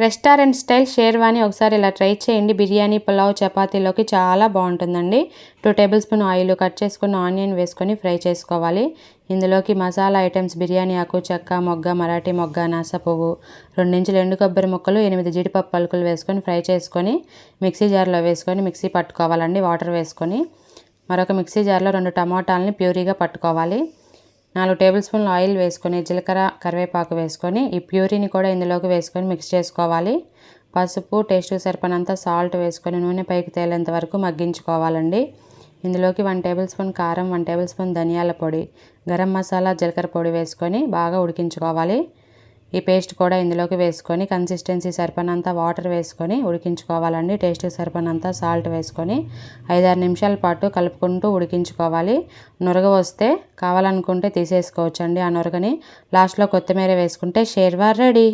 Restaurant style Sherwani ఒకసారి ఇలా try చేయండి. బిర్యానీ పులావ్ చపాతీలోకి చాలా బాగుంటుందండి. Two tablespoon oil cut చేసుకున్న ఆనియన్ వేసుకొని ఫ్రై చేసుకోవాలి. ఇందులోకి మసాలా ఐటమ్స్ బిర్యానీ ఆకు చెక్క మొగ్గ మరాఠీ మొగ్గ నాసపువ్వు రెండించులు ఎండు కొబ్బరి ముక్కలు ఎనిమిది జీడిపప్పు పలుకులు వేసుకొని ఫ్రై చేసుకొని మిక్సీ జార్లో వేసుకొని మిక్సీ పట్టుకోవాలండి. వాటర్ వేసుకొని మరొక మిక్సీ జార్లో రెండు టమాటాలని ప్యూరీగా పట్టుకోవాలి. నాలుగు టేబుల్ స్పూన్లు ఆయిల్ వేసుకొని జీలకర్ర కరివేపాకు వేసుకొని ఈ ప్యూరీని కూడా ఇందులోకి వేసుకొని మిక్స్ చేసుకోవాలి. పసుపు టేస్ట్కి సరిపడినంత సాల్ట్ వేసుకొని నూనె పైకి తేలేంత వరకు మగ్గించుకోవాలండి. ఇందులోకి వన్ టేబుల్ స్పూన్ కారం వన్ టేబుల్ స్పూన్ ధనియాల పొడి గరం మసాలా జీలకర్ర పొడి వేసుకొని బాగా ఉడికించుకోవాలి. ఈ పేస్ట్ కూడా ఇందులోకి వేసుకొని కన్సిస్టెన్సీ సరిపడినంత వాటర్ వేసుకొని ఉడికించుకోవాలండి. టేస్ట్ సరిపడినంత సాల్ట్ వేసుకొని ఐదారు నిమిషాల పాటు కలుపుకుంటూ ఉడికించుకోవాలి. నురగ వస్తే కావాలనుకుంటే తీసేసుకోవచ్చండి. ఆ నురగని లాస్ట్లో కొత్తిమీర వేసుకుంటే షేర్వా రెడీ.